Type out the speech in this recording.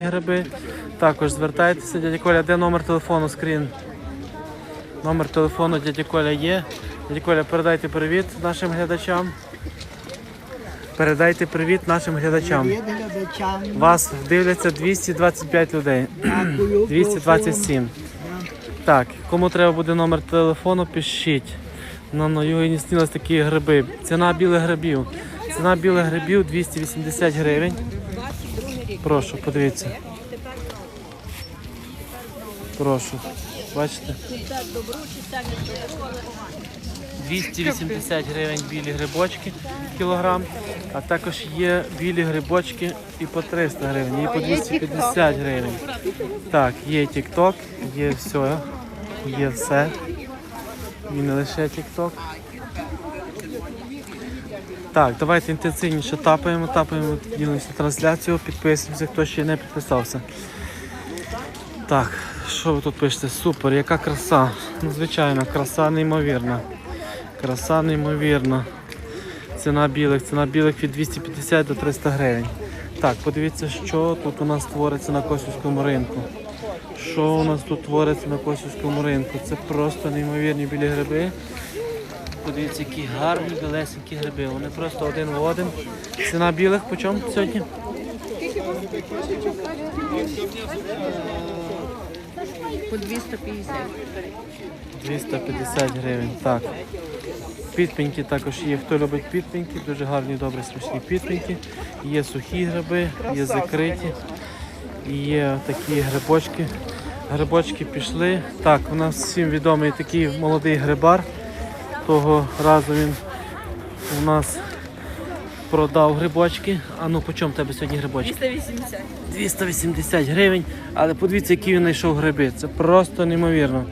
гриби. Також звертайтеся, дядя Коля, де номер телефону скрін? Номер телефону дядя Коля є. Дядя Коля, передайте привіт нашим глядачам. Передайте привіт нашим глядачам. Привіт глядачам. Вас дивляться 225 людей. Дякую. 227. Так, кому треба буде номер телефону, пишіть. На Новій снились такі гриби. Ціна білих грибів. Ціна білих грибів 280 гривень. Прошу, подивіться. Прошу. Бачите? 280 гривень білі грибочки кілограм, а також є білі грибочки і по 300 гривень, і по 250 гривень. Так, є TikTok, є все, є все. І не лише TikTok. Так, давайте інтенсивніше тапаємо, тапаємо, ділимося трансляцію, підписуємося, хто ще не підписався. Так, що ви тут пишете? Супер, яка краса. Звичайно, краса неймовірна. Краса неймовірна. Ціна білих, ціна білих від 250 до 300 гривень. Так, подивіться, що тут у нас твориться на Косівському ринку. Що у нас тут твориться на Косівському ринку? Це просто неймовірні білі гриби. Подивіться, які гарні білесенькі гриби. Вони просто один в один. Ціна білих по чому сьогодні? По 250. 250 гривень. Так. Підпеньки також є. Хто любить підпеньки, дуже гарні, добрі, смачні підпеньки. Є сухі гриби, є закриті. Є такі грибочки. Грибочки пішли. Так, у нас всім відомий такий молодий грибар. Того разу він у нас продав грибочки. А ну по чому тебе сьогодні грибочки? 280. 280 гривень. Але подивіться, які він знайшов гриби. Це просто неймовірно.